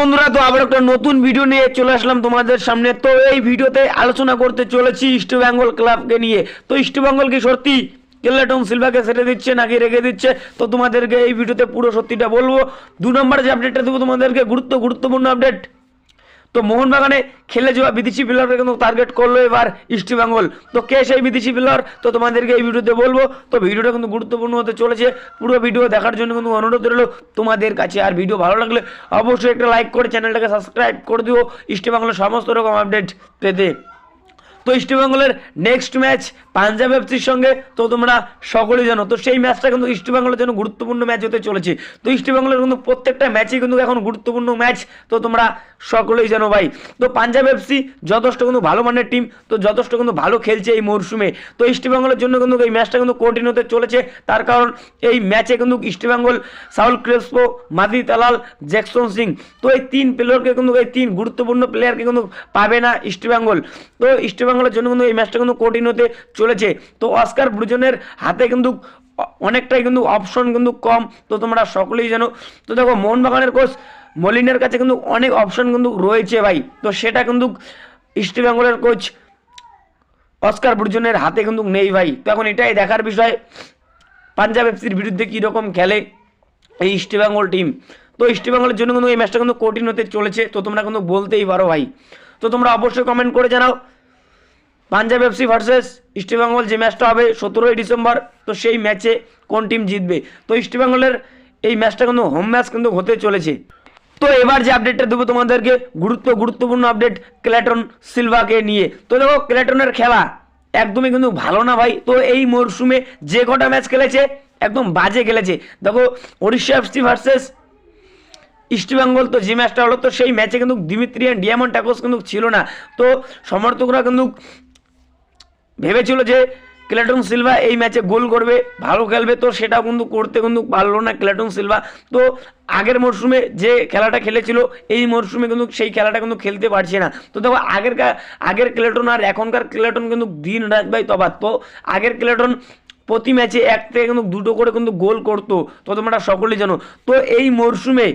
বন্ধুরা, তো আবার একটা নতুন ভিডিও নিয়ে চলে আসলাম তোমাদের সামনে। তো এই ভিডিওতে আলোচনা করতে চলেছি ইস্ট বেঙ্গল ক্লাবকে নিয়ে। তো ইস্ট বেঙ্গল কি সত্যি? কেল্লাটন সিলভাকে সেটে দিচ্ছে নাকি রেখে দিচ্ছে? তো তোমাদেরকে এই ভিডিওতে পুরো সত্যিটা বলব। দু নম্বর যে আপডেটটা দেবো তোমাদেরকে, গুরুত্ব গুরুত্বপূর্ণ আপডেট তো মোহনবাগানে খেলে যাওয়া বিদেশি প্লেয়ারকে কিন্তু টার্গেট করল এবার ইস্ট বেঙ্গল তো কে সেই বিদেশি প্লেয়ার তো তোমাদেরকে এই ভিডিওতে বলব। তো ভিডিওটা কিন্তু গুরুত্বপূর্ণ হতে চলেছে। পুরো ভিডিও দেখার জন্য কিন্তু অনুরোধ রইল তোমাদের কাছে। আর ভিডিও ভালো লাগলে অবশ্যই একটা লাইক করে চ্যানেলটাকে সাবস্ক্রাইব করে দিও। ইস্ট বেঙ্গলের সমস্ত রকম আপডেট পেতে। তো ইস্টবেঙ্গলের নেক্সট ম্যাচ পাঞ্জাব এফসির সঙ্গে, তো তোমরা সকলেই জানো। তো সেই ম্যাচটা কিন্তু ইস্টবেঙ্গলের জন্য গুরুত্বপূর্ণ ম্যাচ হতে চলেছে। তো ইস্টবেঙ্গলের কিন্তু প্রত্যেকটা ম্যাচই কিন্তু এখন গুরুত্বপূর্ণ ম্যাচ তো তোমরা সকলেই জানো ভাই। তো পাঞ্জাব এফসি যথেষ্ট কিন্তু ভালো মানের টিম তো যথেষ্ট কিন্তু ভালো খেলছে এই মরশুমে তো ইস্টবেঙ্গলের জন্য কিন্তু এই ম্যাচটা কিন্তু কঠিন হতে চলেছে। তার কারণ এই ম্যাচে কিন্তু East Bengal Saul Crespo Madih Talal Jackson Singh তো এই তিন প্লেয়ারকে কিন্তু, এই তিন গুরুত্বপূর্ণ প্লেয়ারকে কিন্তু পাবে না ইস্টবেঙ্গল তো ইস্টবেঙ্গলের জন্য কিন্তু এই ম্যাচটা কিন্তু কঠিন হতে চলেছে। তো অস্কার ব্রুজনের হাতে কিন্তু অনেকটাই কিন্তু অপশন কিন্তু কম। তো তোমরা সকলেই জানো। তো দেখো, মোহনবাগানের কোচ মলিনের কাছে কিন্তু অনেক অপশন কিন্তু রয়েছে ভাই। তো সেটা কিন্তু ইস্ট বেঙ্গলের কোচ অস্কার ব্রুজনের হাতে কিন্তু নেই ভাই। তো এখন এটাই দেখার বিষয়, পাঞ্জাব এফসির বিরুদ্ধে কীরকম খেলে এই ইস্ট বেঙ্গল টিম তো ইস্ট বেঙ্গলের জন্য কিন্তু এই ম্যাচটা কিন্তু কঠিন হতে চলেছে। তো তোমরা কিন্তু বলতেই পারো ভাই। তো তোমরা অবশ্যই কমেন্ট করে জানাও। পাঞ্জাব এফসি ভার্সেস ইস্টবেঙ্গল যে ম্যাচটা হবে সতেরোই ডিসেম্বর, তো সেই ম্যাচে কোন টিম জিতবে? তো ইস্টবেঙ্গলের এই ম্যাচটা কিন্তু হোম ম্যাচ কিন্তু হতে চলেছে। তো এবার যে আপডেটটা দেবো তোমাদেরকে, গুরুত্ব, গুরুত্বপূর্ণ আপডেট ক্ল্যাটন সিলভাকে নিয়ে। তো দেখো ক্ল্যাটনের খেলা একদমই কিন্তু ভালো না ভাই। তো এই মরশুমে যে কটা ম্যাচ খেলেছে, একদম বাজে খেলেছে। দেখো, ওড়িশা এফসি ভার্সেস ইস্টবেঙ্গল তো যে ম্যাচটা হলো, তো সেই ম্যাচে কিন্তু দিমিত্রিয়ান ডিয়ামন্ড ট্যাকোস কিন্তু ছিল না। তো সমর্থকরা কিন্তু ভেবেছিল যে ক্লেটন সিলভা এই ম্যাচে গোল করবে, ভালো খেলবে, তো সেটা কিন্তু করতে কিন্তু পারল না ক্লেটন সিলভা। তো আগের মরশুমে যে খেলাটা খেলেছিল, এই মরশুমে কিন্তু সেই খেলাটা কিন্তু খেলতে পারছে না। তো দেখো, আগের আগের ক্লেটন আর এখনকার ক্লেটন কিন্তু দিন রাত ভাই তফাৎ। তো আগের ক্লেটন প্রতি ম্যাচে এক থেকে কিন্তু দুটো করে কিন্তু গোল করতো, তো তোমরা সকলেই জানো। তো এই মরশুমে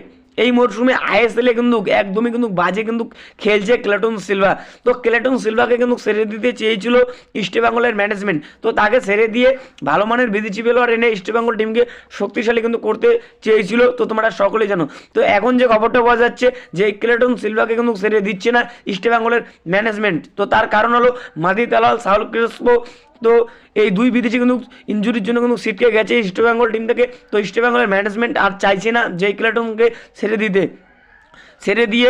এই মরশুমে আইএসএলে কিন্তু একদমই কিন্তু বাজে কিন্তু খেলছে ক্লেটন সিলভা। তো ক্লেটন সিলভাকে কিন্তু ছেড়ে দিতে চেয়েছিল ইস্টবেঙ্গলের ম্যানেজমেন্ট তো তাকে ছেড়ে দিয়ে ভালো মানের বিদেশি প্লেয়ার এনে ইস্টবেঙ্গল টিমকে শক্তিশালী কিন্তু করতে চেয়েছিল। তো তোমরা সকলেই জানো। তো এখন যে খবরটা পাওয়া যাচ্ছে যে ক্লেটন সিলভাকে কিন্তু ছেড়ে দিচ্ছে না ইস্টবেঙ্গলের ম্যানেজমেন্ট তো তার কারণ হলো মাদি তালাল সাউল ক্রিস্পো তো এই দুই বিদেশি কিন্তু ইঞ্জুরির জন্য কিন্তু সিটকে গেছে ইস্টবেঙ্গল টিম থেকে। তো ইস্টবেঙ্গলের ম্যানেজমেন্ট আর চাইছে না যে ক্লেটনকে ছেড়ে দিতে। ছেড়ে দিয়ে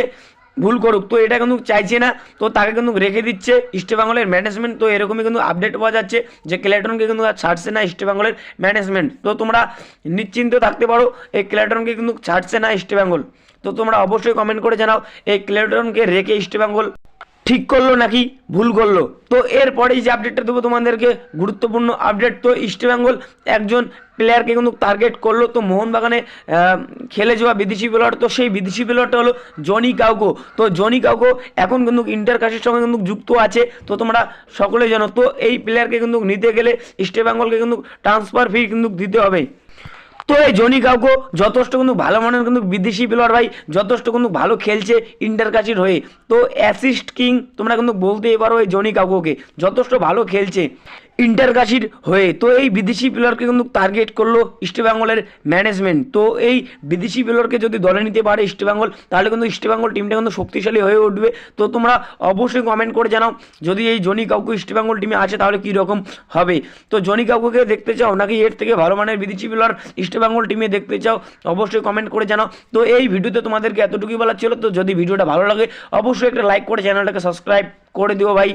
ভুল করুক। তো এটা কিন্তু চাইছে না। তো তাকে কিন্তু রেখে দিচ্ছে ইস্টবেঙ্গলের ম্যানেজমেন্ট তো এরকমই কিন্তু আপডেট পাওয়া যাচ্ছে যে ক্লেটনকে কিন্তু আর ছাড়ছে না ইস্টবেঙ্গলের ম্যানেজমেন্ট তো তোমরা নিশ্চিন্ত থাকতে পারো, এই ক্লেটনকে কিন্তু ছাড়ছে না ইস্টবেঙ্গল তো তোমরা অবশ্যই কমেন্ট করে জানাও, এই ক্লেটনকে রেখে ইস্টবেঙ্গল ঠিক করল নাকি? ভুল করল। তো এরপরেই যে আপডেটটা দেবো তোমাদেরকে, গুরুত্বপূর্ণ আপডেট তো ইস্টবেঙ্গল একজন প্লেয়ারকে কিন্তু টার্গেট করল। তো মোহনবাগানে খেলে যাওয়া বিদেশি প্লেয়ার তো সেই বিদেশি প্লেয়ারটা হলো জনি কাউকো তো জনি কাউকো এখন কিন্তু ইন্টার কাশের সঙ্গে কিন্তু যুক্ত আছে। তো তোমরা সকলে জানো, তো এই প্লেয়ারকে কিন্তু নিতে গেলে ইস্টবেঙ্গলকে কিন্তু ট্রান্সফার ফি কিন্তু দিতে হবে। তো এই জনি কাউকো যথেষ্ট কিন্তু ভালো মানের কিন্তু বিদেশি প্লেয়ার ভাই, যথেষ্ট কিন্তু ভালো খেলছে ইন্টার কাছির হয়ে। তো অ্যাসিস্ট কিং তোমরা কিন্তু বলতেই পারো এই জনি কাউকোকে যথেষ্ট ভালো খেলছে। ইন্টার কাশির হয়ে, তো এই বিদেশি প্লেয়ারকে কিন্তু টার্গেট করল ইস্টবেঙ্গলের ম্যানেজমেন্ট তো এই বিদেশি প্লেয়ারকে যদি দলে নিতে পারে ইস্টবেঙ্গল তাহলে কিন্তু ইস্টবেঙ্গল টিমটা কিন্তু শক্তিশালী হয়ে উঠবে। তো তোমরা অবশ্যই কমেন্ট করে জানাও, যদি এই জনি কাউকে ইস্টবেঙ্গল টিমে আছে, তাহলে কী রকম হবে? তো জনি কাউকে দেখতে চাও, নাকি এর থেকে ভালো মানের বিদেশি প্লেয়ার ইস্টবেঙ্গল টিমে দেখতে চাও, অবশ্যই কমেন্ট করে জানাও। তো এই ভিডিওতে তোমাদেরকে এতটুকুই বলার ছিল, তো যদি ভিডিওটা ভালো লাগে, অবশ্যই একটা লাইক করে চ্যানেলটাকে সাবস্ক্রাইব করে দিও ভাই।